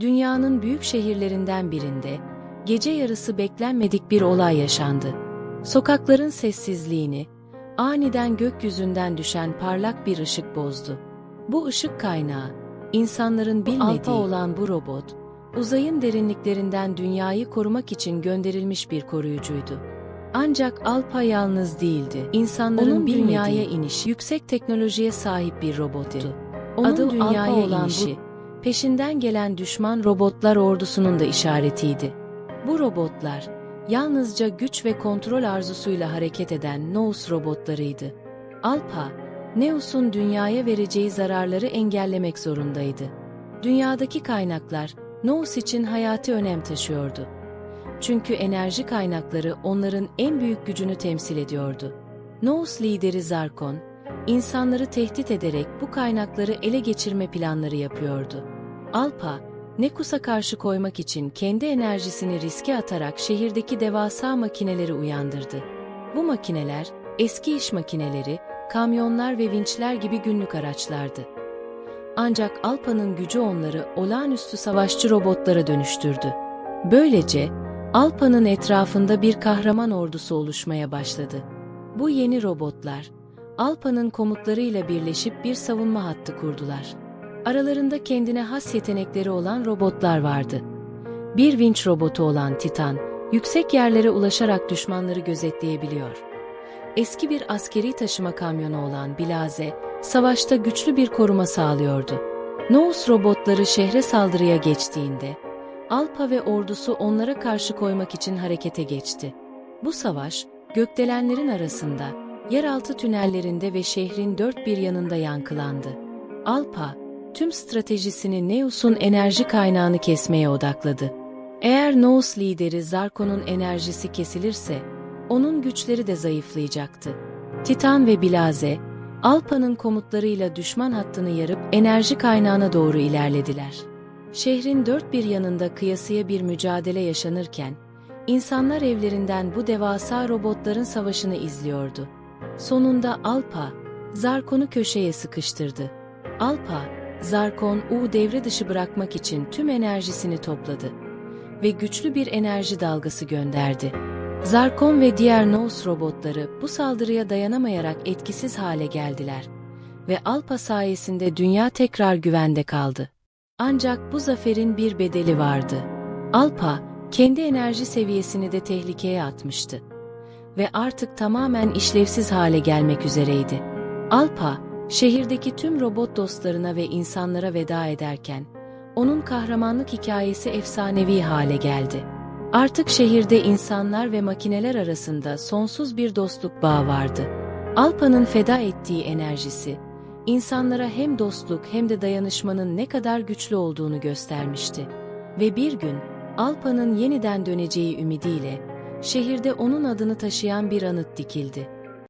Dünyanın büyük şehirlerinden birinde gece yarısı beklenmedik bir olay yaşandı. Sokakların sessizliğini aniden gökyüzünden düşen parlak bir ışık bozdu. Bu ışık kaynağı insanların bilmediği Alpa olan bu robot uzayın derinliklerinden dünyayı korumak için gönderilmiş bir koruyucuydu. Ancak Alpa yalnız değildi. İnsanların Onun dünyaya bilmediği, iniş, yüksek teknolojiye sahip bir robottu. Onun Adı dünyaya dünyaya olan inişi, bu, peşinden gelen düşman robotlar ordusunun da işaretiydi. Bu robotlar, yalnızca güç ve kontrol arzusuyla hareket eden Nous robotlarıydı. Alpa, Neus'un dünyaya vereceği zararları engellemek zorundaydı. Dünyadaki kaynaklar, Nous için hayati önem taşıyordu. Çünkü enerji kaynakları onların en büyük gücünü temsil ediyordu. Nous lideri Zarkon, insanları tehdit ederek bu kaynakları ele geçirme planları yapıyordu. Alpa, Nekus'a karşı koymak için kendi enerjisini riske atarak şehirdeki devasa makineleri uyandırdı. Bu makineler, eski iş makineleri, kamyonlar ve vinçler gibi günlük araçlardı. Ancak Alpa'nın gücü onları olağanüstü savaşçı robotlara dönüştürdü. Böylece, Alpa'nın etrafında bir kahraman ordusu oluşmaya başladı. Bu yeni robotlar, Alpa'nın komutlarıyla birleşip bir savunma hattı kurdular. Aralarında kendine has yetenekleri olan robotlar vardı. Bir vinç robotu olan Titan, yüksek yerlere ulaşarak düşmanları gözetleyebiliyor. Eski bir askeri taşıma kamyonu olan Bilaze, savaşta güçlü bir koruma sağlıyordu. Nous robotları şehre saldırıya geçtiğinde, Alpa ve ordusu onlara karşı koymak için harekete geçti. Bu savaş, gökdelenlerin arasında, yeraltı tünellerinde ve şehrin dört bir yanında yankılandı. Alpa, tüm stratejisini Neus'un enerji kaynağını kesmeye odakladı. Eğer Nous lideri Zarko'nun enerjisi kesilirse, onun güçleri de zayıflayacaktı. Titan ve Bilaze, Alpa'nın komutlarıyla düşman hattını yarıp enerji kaynağına doğru ilerlediler. Şehrin dört bir yanında kıyasıya bir mücadele yaşanırken, insanlar evlerinden bu devasa robotların savaşını izliyordu. Sonunda Alpa, Zarkon'u köşeye sıkıştırdı. Alpa, Zarkon U devre dışı bırakmak için tüm enerjisini topladı ve güçlü bir enerji dalgası gönderdi. Zarkon ve diğer Nous robotları bu saldırıya dayanamayarak etkisiz hale geldiler ve Alpa sayesinde dünya tekrar güvende kaldı. Ancak bu zaferin bir bedeli vardı. Alpa, kendi enerji seviyesini de tehlikeye atmıştı ve artık tamamen işlevsiz hale gelmek üzereydi. Alpa, şehirdeki tüm robot dostlarına ve insanlara veda ederken, onun kahramanlık hikayesi efsanevi hale geldi. Artık şehirde insanlar ve makineler arasında sonsuz bir dostluk bağı vardı. Alpa'nın feda ettiği enerjisi, insanlara hem dostluk hem de dayanışmanın ne kadar güçlü olduğunu göstermişti. Ve bir gün, Alpa'nın yeniden döneceği ümidiyle, şehirde onun adını taşıyan bir anıt dikildi.